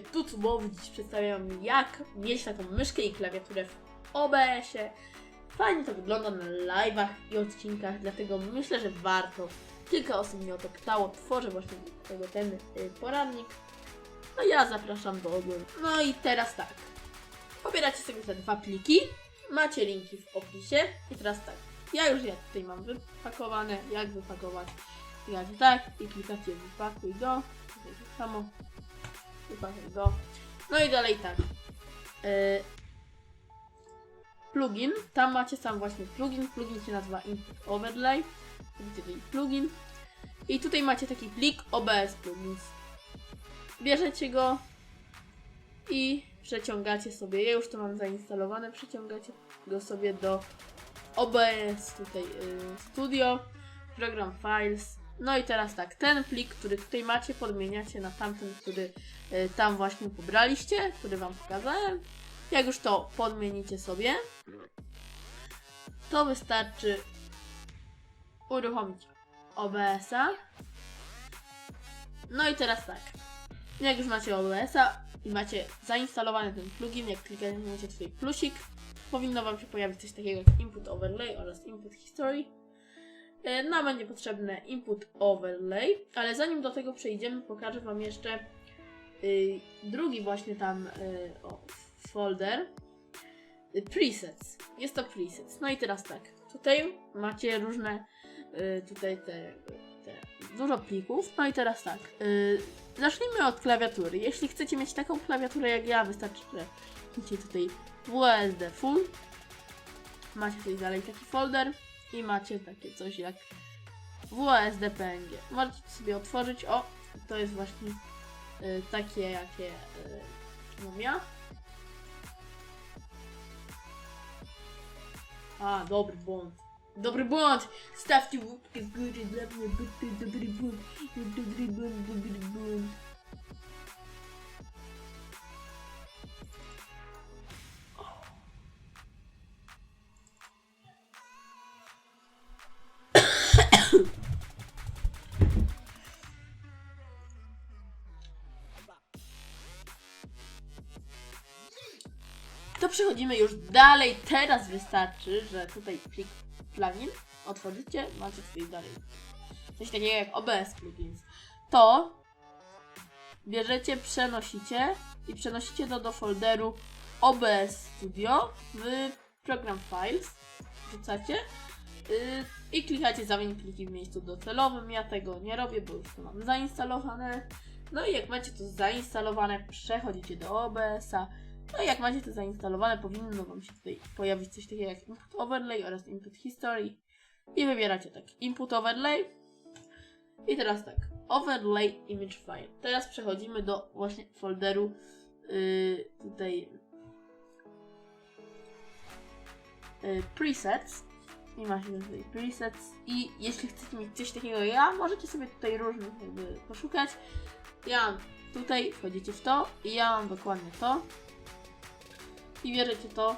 Oczywiście tutubowy dziś przedstawiam jak mieć taką myszkę i klawiaturę w OBS-ie. Fajnie to wygląda na live'ach i odcinkach, dlatego myślę, że warto. Kilka osób mnie o to pytało, tworzę właśnie tego ten y, poradnik. No ja zapraszam do oglądania. No i teraz tak. Pobieracie sobie te dwa pliki, macie linki w opisie i teraz tak. Ja już ja tutaj mam wypakowane, jak wypakować, jak tak i klikacie wypakuj do, tak samo, do. No i dalej tak. Yy, plugin, tam macie sam właśnie plugin, plugin się nazywa Input Overlay, tutaj plugin i tutaj macie taki plik OBS Plugins. Bierzecie go i przeciągacie sobie, ja już to mam zainstalowane, przeciągacie go sobie do OBS tutaj y, Studio, program Files. No i teraz tak, ten plik, który tutaj macie, podmieniacie na tamten, który y, tam właśnie pobraliście, który Wam pokazałem. Jak już to podmienicie sobie, to wystarczy uruchomić OBS-a. No i teraz tak, jak już macie OBS-a i macie zainstalowany ten plugin, jak klikniecie tutaj plusik, powinno Wam się pojawić coś takiego jak Input Overlay oraz Input History. E, Nam będzie potrzebne Input Overlay, ale zanim do tego przejdziemy, pokażę Wam jeszcze y, drugi właśnie tam y, folder y, presets. Jest to presets. No i teraz tak, tutaj macie różne tutaj te, te dużo plików. No i teraz tak, zacznijmy od klawiatury. Jeśli chcecie mieć taką klawiaturę jak ja, wystarczy, że macie tutaj WSD Full. Macie tutaj dalej taki folder i macie takie coś jak WSD PNG. Możecie sobie otworzyć. O, to jest właśnie y, takie, jakie y, mam ja. A, dobry błąd. Dobry błąd! Stawcie łapkę w górę dla mnie. Dobry błąd, dobry przechodzimy już dalej. Teraz wystarczy, że tutaj plik plugin otworzycie, macie tutaj dalej coś takiego jak OBS plugins. To bierzecie, przenosicie i przenosicie to do folderu OBS Studio w program Files. Wrzucacie yy, i klikacie zamień pliki w miejscu docelowym. Ja tego nie robię, bo już to mam zainstalowane. No i jak macie to zainstalowane, przechodzicie do OBS-a. No i jak macie to zainstalowane, powinno Wam się tutaj pojawić coś takiego jak Input Overlay oraz Input History. I wybieracie tak Input Overlay. I teraz tak, Overlay Image File. Teraz przechodzimy do właśnie folderu yy, tutaj yy, Presets. I macie tutaj Presets. I jeśli chcecie mieć coś takiego ja, możecie sobie tutaj różnych jakby poszukać. Ja mam tutaj, wchodzicie w to i ja mam dokładnie to i bierzecie to,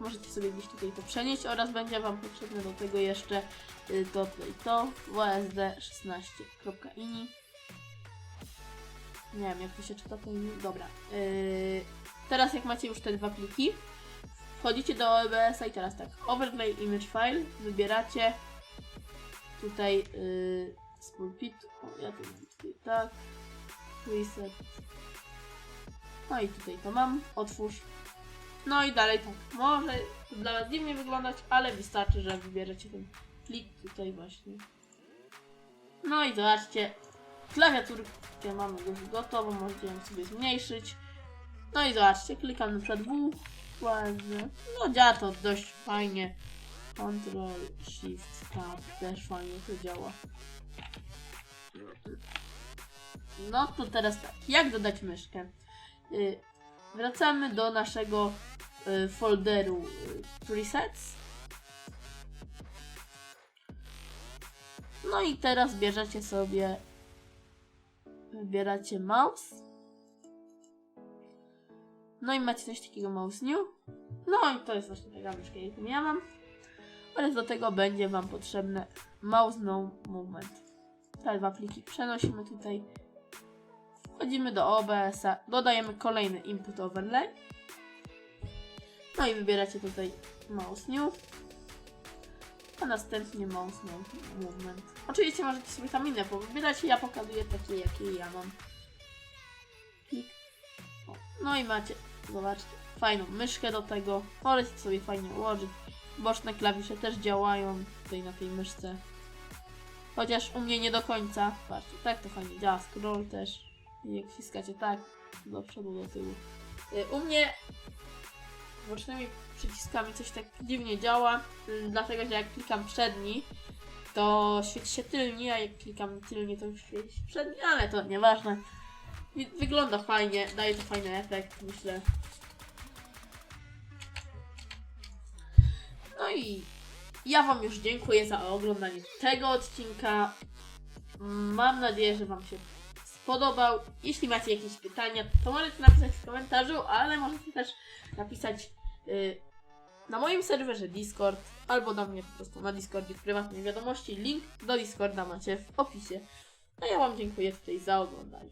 możecie sobie gdzieś tutaj to przenieść oraz będzie Wam potrzebne do tego jeszcze y, to tutaj to wsd16.ini nie wiem jak to się czyta to ini, dobra. Yy, teraz jak macie już te dwa pliki wchodzicie do OBS-a i teraz tak overlay image file wybieracie tutaj yy, z pulpitu o, ja to mam tutaj tak preset no i tutaj to mam, otwórz no i dalej tak. Może dla Was dziwnie wyglądać, ale wystarczy, że wybierzecie ten plik tutaj właśnie. No i zobaczcie, klawiaturkę mamy już gotową, możecie ją sobie zmniejszyć. No i zobaczcie, klikam na przykład W, ładnie. No działa to dość fajnie. Ctrl, Shift, Tab, też fajnie to działa. No to teraz tak, jak dodać myszkę? Y, wracamy do naszego folderu y, presets. No i teraz bierzecie sobie, wybieracie mouse. No i macie coś takiego mouse new. No i to jest właśnie taka myszka, jaką ja mam. Oraz do tego będzie Wam potrzebne mouse no movement. Te dwa pliki przenosimy tutaj. Wchodzimy do OBS-a, dodajemy kolejny input overlay. No i wybieracie tutaj mouse new. A następnie mouse move- movement. Oczywiście możecie sobie tam inne powybierać, ja pokazuję takie, jakie ja mam. O, No i macie, zobaczcie, fajną myszkę do tego. Możecie sobie fajnie ułożyć. Boczne klawisze też działają tutaj na tej myszce. Chociaż u mnie nie do końca. Patrzcie, tak to fajnie działa. Scroll też. I jak wciskacie tak, do przodu, do tyłu. Y, U mnie bocznymi przyciskami coś tak dziwnie działa, y, dlatego że jak klikam przedni, to świeci się tylnie, a jak klikam tylnie, to świeci się przedni, ale to nieważne. Wygląda fajnie, daje to fajny efekt, myślę. No i ja Wam już dziękuję za oglądanie tego odcinka. Mam nadzieję, że Wam się spodobał. Jeśli macie jakieś pytania, to możecie napisać w komentarzu, ale możecie też napisać y, na moim serwerze Discord albo do mnie po prostu na Discordzie w prywatnej wiadomości. Link do Discorda macie w opisie. A ja Wam dziękuję tutaj za oglądanie.